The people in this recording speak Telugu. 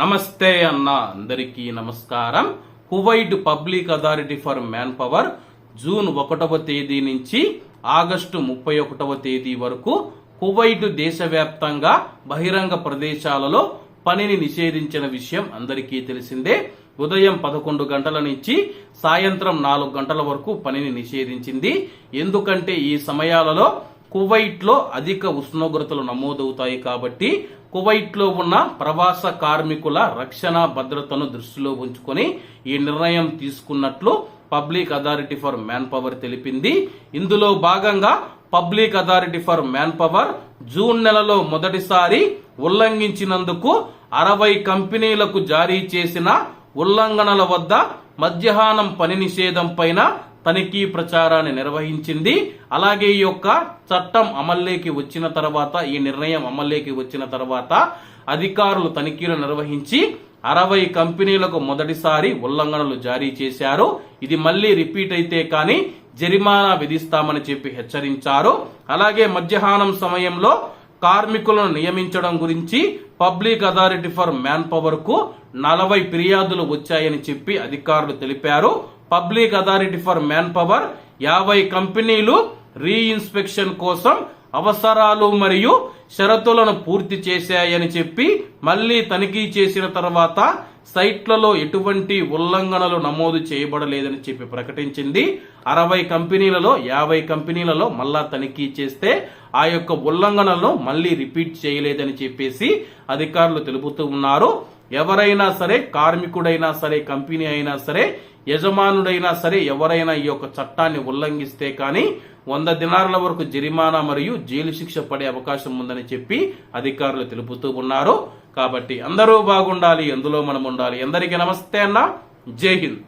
నమస్తే అన్న అందరికీ నమస్కారం. Kuwait public authority for manpower June ఒకటవ తేదీ నుంచి ఆగస్టు ముప్పై ఒకటవ తేదీ వరకు కువైట్ దేశవ్యాప్తంగా బహిరంగ ప్రదేశాలలో పనిని నిషేధించిన విషయం అందరికీ తెలిసిందే. ఉదయం పదకొండు గంటల నుంచి సాయంత్రం నాలుగు గంటల వరకు పనిని నిషేధించింది. ఎందుకంటే ఈ సమయాలలో కువైట్లో అధిక ఉష్ణోగ్రతలు నమోదవుతాయి కాబట్టి కువైట్లో ఉన్న ప్రవాస కార్మికుల రక్షణ భద్రతను దృష్టిలో ఉంచుకొని ఈ నిర్ణయం తీసుకున్నట్లు public authority for manpower తెలిపింది. ఇందులో భాగంగా public authority for manpower June నెలలో మొదటిసారి ఉల్లంఘించినందుకు అరవై కంపెనీలకు జారీ చేసిన ఉల్లంఘనల వద్ద మధ్యాహ్నం పని నిషేధం పైన తనిఖీ ప్రచారాన్ని నిర్వహించింది. అలాగే ఈ యొక్క చట్టం అమల్లోకి వచ్చిన తర్వాత ఈ నిర్ణయం అమల్లోకి వచ్చిన తర్వాత అధికారులు తనిఖీలు నిర్వహించి అరవై కంపెనీలకు మొదటిసారి ఉల్లంఘనలు జారీ చేశారు. ఇది మళ్ళీ రిపీట్ అయితే కానీ జరిమానా విధిస్తామని చెప్పి హెచ్చరించారు. అలాగే మధ్యాహ్నం సమయంలో కార్మికులను నియమించడం గురించి పబ్లిక్ అథారిటీ ఫర్ మ్యాన్ పవర్కు నలభై ఫిర్యాదులు వచ్చాయని చెప్పి అధికారులు తెలిపారు. Public authority for manpower యాభై కంపెనీలు రీఇన్స్పెక్షన్ కోసం అవసరాలు మరియు షరతులను పూర్తి చేశాయని చెప్పి మళ్ళీ తనిఖీ చేసిన తర్వాత సైట్లలో ఎటువంటి ఉల్లంఘనలు నమోదు చేయబడలేదని చెప్పి ప్రకటించింది. అరవై కంపెనీలలో యాభై కంపెనీలలో మళ్ళా తనిఖీ చేస్తే ఆ యొక్క ఉల్లంఘనలను మళ్ళీ రిపీట్ చేయలేదని చెప్పేసి అధికారులు తెలుపుతూ ఉన్నారు. ఎవరైనా సరే కార్మికుడైనా సరే కంపెనీ అయినా సరే యజమానుడైనా సరే ఎవరైనా ఈ యొక్క చట్టాన్ని ఉల్లంఘిస్తే కానీ వంద దినారుల వరకు జరిమానా మరియు జైలు శిక్ష పడే అవకాశం ఉందని చెప్పి అధికారులు తెలుపుతూ ఉన్నారు. కాబట్టి అందరూ బాగుండాలి ఎందులో మనం ఉండాలి. అందరికీ నమస్తే అన్న. జై హింద్.